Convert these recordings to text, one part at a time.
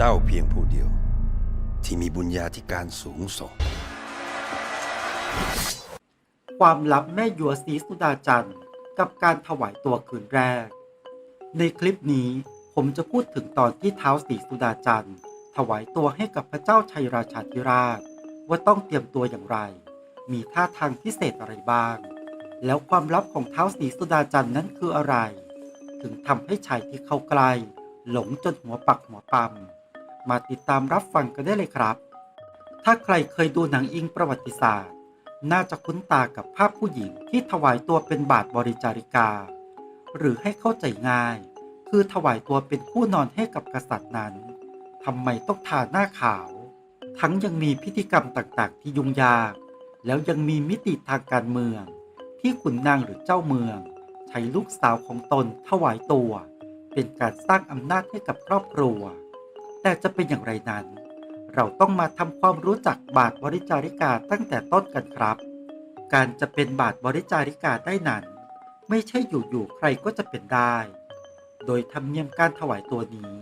เจ้าเพียงผู้เดียว ที่มีบุญญาธิการสูงส่ง ความลับแม่หยวศรีสุดาจันทร์กับการถวายตัวคืนแรก ในคลิปนี้ผมจะพูดถึงตอนที่เท้าศรีสุดาจันทร์ถวายตัวให้กับพระเจ้าชัยราชาธิราช ว่าต้องเตรียมตัวอย่างไร มีท่าทางพิเศษอะไรบ้าง แล้วความลับของเท้าศรีสุดาจันทร์นั้นคืออะไร ถึงทำให้ชายที่เข้าใกล้หลงจนหัวปักหัวปั๊ม มาติดตามรับฟังกันได้เลยครับ ถ้าใครเคยดูหนังอิงประวัติศาสตร์ น่าจะคุ้นตากับภาพผู้หญิงที่ถวายตัวเป็นบาทบริจาริกา หรือให้เข้าใจง่าย คือถวายตัวเป็นผู้นอนให้กับกษัตริย์นั้นทำไมต้องทาหน้าขาว ทั้งยังมีพิธีกรรมต่างๆ ที่ยุ่งยาก แล้วยังมีมิติทางการเมือง ที่ขุนนางหรือเจ้าเมือง ใช้ลูกสาวของตนถวายตัว เป็นการสร้างอำนาจให้กับครอบครัว แต่จะเป็นอย่างไรนั้น เราต้องมาทำความรู้จักบาทบริจาริกาตั้งแต่ต้นกันครับ การจะเป็นบาทบริจาริกาได้นั้น ไม่ใช่อยู่ๆใครก็จะเป็นได้ โดยธรรมเนียมการถวายตัวนี้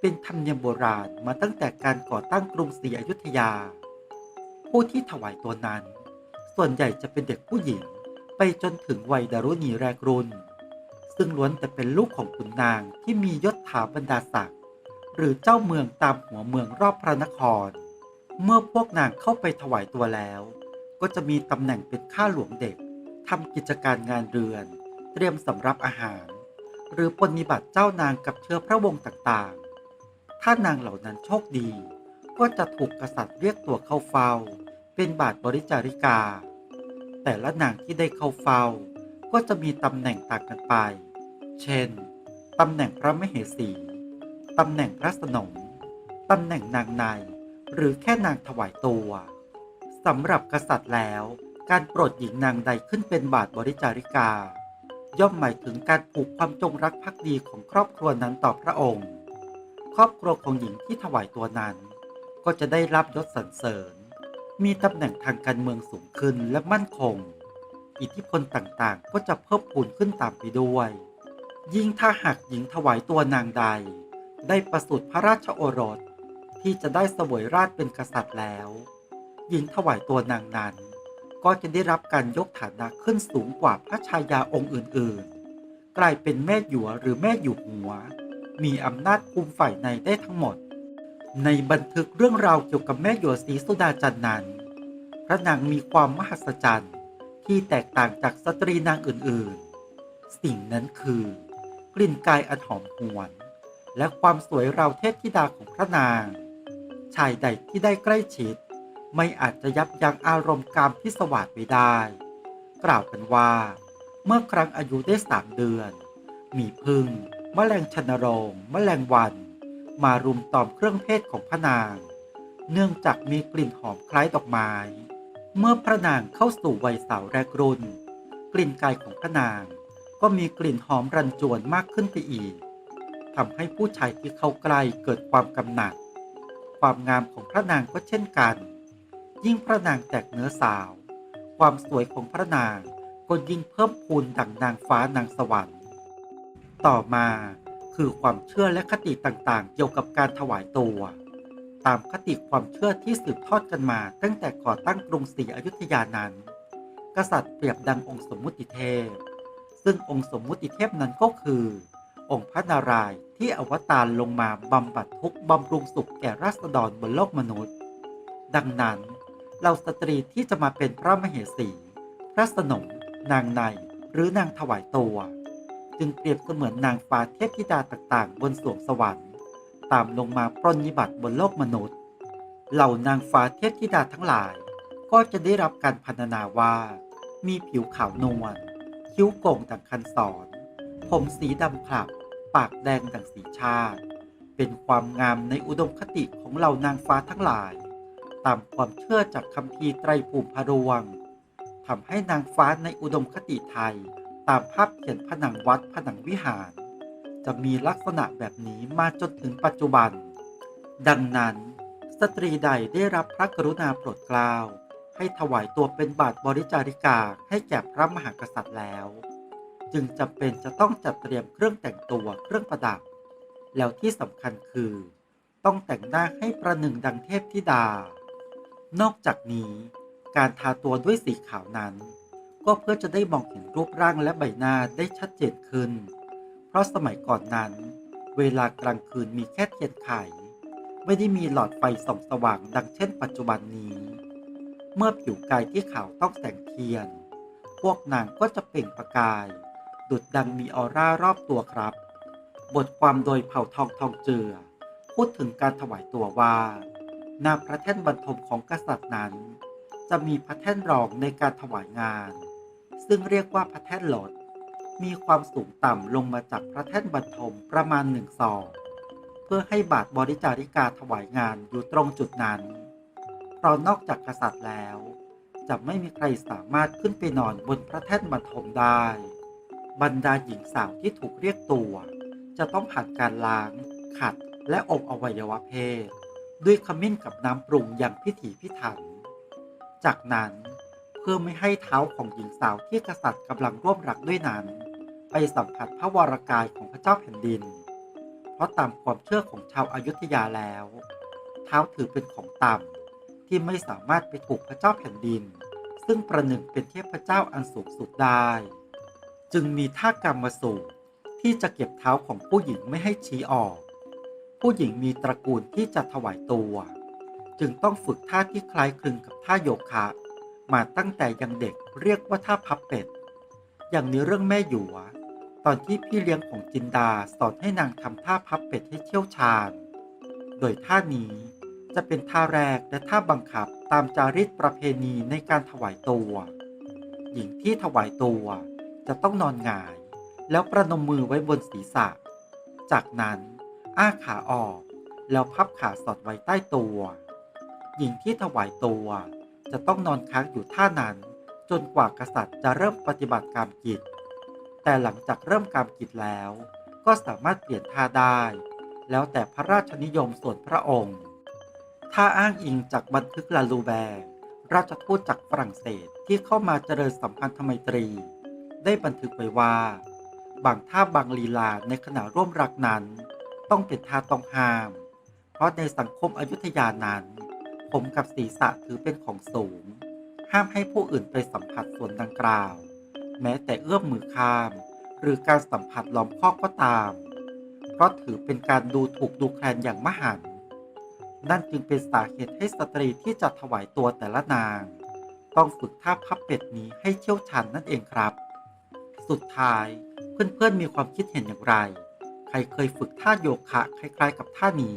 เป็นธรรมเนียมโบราณมาตั้งแต่การก่อตั้งกรุงศรีอยุธยา ผู้ที่ถวายตัวนั้น ส่วนใหญ่จะเป็นเด็กผู้หญิงไปจนถึงวัยดารุณีแรกรุ่น ซึ่งล้วนแต่เป็นลูกของขุนนางที่มียศถาบรรดาศักดิ์ หรือเจ้าเมืองตามหัวเมืองรอบพระนคร เมื่อพวกนางเข้าไปถวายตัวแล้ว ก็จะมีตำแหน่งเป็นข้าหลวงเด็กทำกิจการงานเรือน เตรียมสำรับอาหาร หรือปฏิบัติเจ้านางกับเชื้อพระวงศ์ต่างๆ ถ้านางเหล่านั้นโชคดี ก็จะถูกกษัตริย์เรียกตัวเข้าเฝ้า เป็นบาทบริจาริกา แต่ละนางที่ได้เข้าเฝ้า ก็จะมีตำแหน่งต่างกันไป เช่นตำแหน่งพระมเหสี ตำแหน่งพระสนมตำแหน่งนางใน หรือแค่นางถวายตัวสำหรับกษัตริย์แล้ว การโปรดหญิงนางใดขึ้นเป็นบาทบริจาริกา ย่อมหมายถึงการผูกความจงรักภักดีของครอบครัวนั้นต่อพระองค์ ครอบครัวของหญิงที่ถวายตัวนั้น ก็จะได้รับยศสรรเสริญ มีตำแหน่งทางการเมืองสูงขึ้นและมั่นคง อิทธิพลต่างๆ ก็จะเพิ่มพูนขึ้นตามไปด้วย ยิ่งถ้าหากหญิงถวายตัวนางใด ได้ประสูติพระราชโอรสที่จะได้สวยราชเป็นกษัตริย์แล้ว หญิงถวายตัวนางนั้น ก็จะได้รับการยกฐานะขึ้นสูงกว่าพระชายาองค์อื่นๆ กลายเป็นแม่หยวหรือแม่หยวหัว มีอำนาจคุมฝ่ายในได้ทั้งหมด ในบันทึกเรื่องราวเกี่ยวกับแม่หยวศรีสุดาจันทร์นั้น พระนางมีความมหัศจรรย์ที่แตกต่างจากสตรีนางอื่นๆ สิ่งนั้นคือกลิ่นกายอันหอมหวน และความสวยราวเทพธิดาของพระนาง ชายใดที่ได้ใกล้ชิด ไม่อาจจะยับยั้งอารมณ์กามที่สวาดไว้ได้ กล่าวกันว่า เมื่อครั้งอายุได้สามเดือน มีพึ่งมแมลงชนโรงแมลงวัน มารุมตอมเครื่องเพศของพระนาง เนื่องจากมีกลิ่นหอมคล้ายดอกไม้ เมื่อพระนางเข้าสู่วัยสาวแรกรุ่น กลิ่นกายของพระนางก็มีกลิ่นหอมรันจวนมากขึ้นไปอีก ทำให้ผู้ชายที่เข้าใกล้เกิดความกำหนัด ความงามของพระนางก็เช่นกัน ยิ่งพระนางแตกเนื้อสาว ความสวยของพระนางก็ยิ่งเพิ่มพูนดังนางฟ้านางสวรรค์ ต่อมาคือความเชื่อและคติต่างๆ เกี่ยวกับการถวายตัว ตามคติความเชื่อที่สืบทอดกันมาตั้งแต่ก่อตั้งกรุงศรีอยุธยานั้น กษัตริย์เปรียบดังองค์สมมุติเทพ ซึ่งองค์สมมุติเทพนั้นก็คือ องค์พระนารายณ์ที่อวตารลงมาบำบัดทุกข์บำรุงสุขแก่ราษฎรบนโลกมนุษย์ ดังนั้นเราสตรีที่จะมาเป็นพระมเหสี พระสนม นางในหรือนางถวายตัว จึงเปรียบเสมือนนางฟ้าเทพธิดาต่างๆ บนสวงสวรรค์ ตามลงมาปรนนิบัติบนโลกมนุษย์ เหล่านางฟ้าเทพธิดาทั้งหลาย ก็จะได้รับการพรรณนาว่า มีผิวขาวนวลคิ้วโก่งดังคันศรผมสีดำขลับ ปากแดงดังสีชาติ เป็นความงามในอุดมคติของเหล่านางฟ้าทั้งหลาย ตามความเชื่อจากคำพีไตรภูมิพระรวงทำให้นางฟ้าในอุดมคติไทย ตามภาพเขียนผนังวัดผนังวิหาร จะมีลักษณะแบบนี้มาจนถึงปัจจุบัน ดังนั้น สตรีใดได้รับพระกรุณาโปรดเกล้าให้ถวายตัวเป็นบาทบริจาริกาให้แก่พระมหากษัตริย์แล้ว จึงจำเป็นจะต้องจัดเตรียมเครื่องแต่งตัวเครื่องประดับ แล้วที่สำคัญคือ ต้องแต่งหน้าให้ประหนึ่งดังเทพธิดา นอกจากนี้การทาตัวด้วยสีขาวนั้น ก็เพื่อจะได้มองเห็นรูปร่างและใบหน้าได้ชัดเจนขึ้น เพราะสมัยก่อนนั้น เวลากลางคืนมีแค่เทียนไข ไม่ได้มีหลอดไฟส่องสว่างดังเช่นปัจจุบันนี้ เมื่อผิวกายที่ขาวต้องแสงเทียน พวกนางก็จะเปล่งประกาย ดุดดังมีออร่ารอบตัวครับ บทความโดยเผ่าทองทองเจือ พูดถึงการถวายตัวว่า หนาพระแท่นบรรทมของกษัตริย์นั้น จะมีพระแท่นรองในการถวายงาน ซึ่งเรียกว่าพระแท่นหลด มีความสูงต่ำลงมาจากพระแท่นบรรทมประมาณหนึ่งศอกเพื่อให้บาทบริจาริกาถวายงานอยู่ตรงจุดนั้น เพราะนอกจากกษัตริย์แล้ว จะไม่มีใครสามารถขึ้นไปนอนบนพระแท่นบรรทมได้ บรรดาหญิงสาวที่ถูกเรียกตัว จะต้องผ่านการล้าง ขัดและอบอวัยวะเพศ ด้วยขมิ้นกับน้ำปรุงอย่างพิถีพิถัน จากนั้นเพื่อไม่ให้เท้าของหญิงสาวที่กษัตริย์กำลังร่วมรักด้วยนั้น ไปสัมผัสพระวรากายของพระเจ้าแผ่นดิน เพราะตามความเชื่อของชาวอายุทยาแล้ว เท้าถือเป็นของต่ำที่ไม่สามารถไปถูกพระเจ้าแผ่นดิน ซึ่งประหนึ่งเป็นเทพเจ้าอันสูงสุดได้ จึงมีท่ากรรมสูตรที่จะเก็บเท้าของผู้หญิงไม่ให้ชี้ออก ผู้หญิงมีตระกูลที่จะถวายตัว จึงต้องฝึกท่าที่คล้ายคลึงกับท่าโยคะ มาตั้งแต่ยังเด็กเรียกว่าท่าพับเป็ด อย่างในเรื่องแม่หยวตอนที่พี่เลี้ยงของจินดาสอนให้นางทำท่าพับเป็ดให้เชี่ยวชาญ โดยท่านี้จะเป็นท่าแรกและท่าบังคับตามจารีตประเพณีในการถวายตัว หญิงที่ถวายตัว จะต้องนอนหงาย แล้วประนมมือไว้บนศีรษะ จากนั้นอ้าขาออกแล้วพับขาสอดไว้ใต้ตัว หญิงที่ถวายตัวจะต้องนอนค้างอยู่ท่านั้น จนกว่ากษัตริย์จะเริ่มปฏิบัติการกิจ แต่หลังจากเริ่มการกิจแล้ว ก็สามารถเปลี่ยนท่าได้ แล้วแต่พระราชนิยมส่วนพระองค์ ถ้าอ้างอิงจากบันทึกลาลูแบร์ราชทูตจากฝรั่งเศสที่เข้ามาเจริญสัมพันธไมตรี ได้บันทึกไว้ว่า บางท่าบางลีลาในขณะร่วมรักนั้น ต้องเป็นท่าต้องห้าม เพราะในสังคมอยุธยานั้น ผมกับศีรษะถือเป็นของสูง ห้ามให้ผู้อื่นไปสัมผัสส่วนดังกล่าว แม้แต่เอื้อมมือข้าม หรือการสัมผัสล้อมข้อก็ตาม เพราะถือเป็นการดูถูกดูแคลนอย่างมหันต์นั่นจึงเป็นสาเหตุให้สตรีที่จะถวายตัวแต่ละนาง ต้องฝึกท่าพับเป็ดนี้ให้เชี่ยวชาญนั่นเองครับ สุดท้าย เพื่อนๆมีความคิดเห็นอย่างไร ใครเคยฝึกท่าโยคะคล้ายๆ กับท่านี้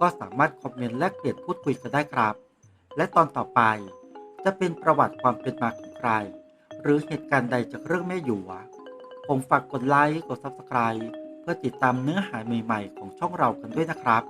ก็สามารถคอมเมนต์แลกเปลี่ยนพูดคุยกันได้ครับ และตอนต่อไป จะเป็นประวัติความเป็นมาของใคร หรือเหตุการณ์ใดจากเรื่องแม่หยวผมฝากกดไลค์กด Subscribe เพื่อติดตามเนื้อหาใหม่ ๆ ของช่องเรากันด้วยนะครับ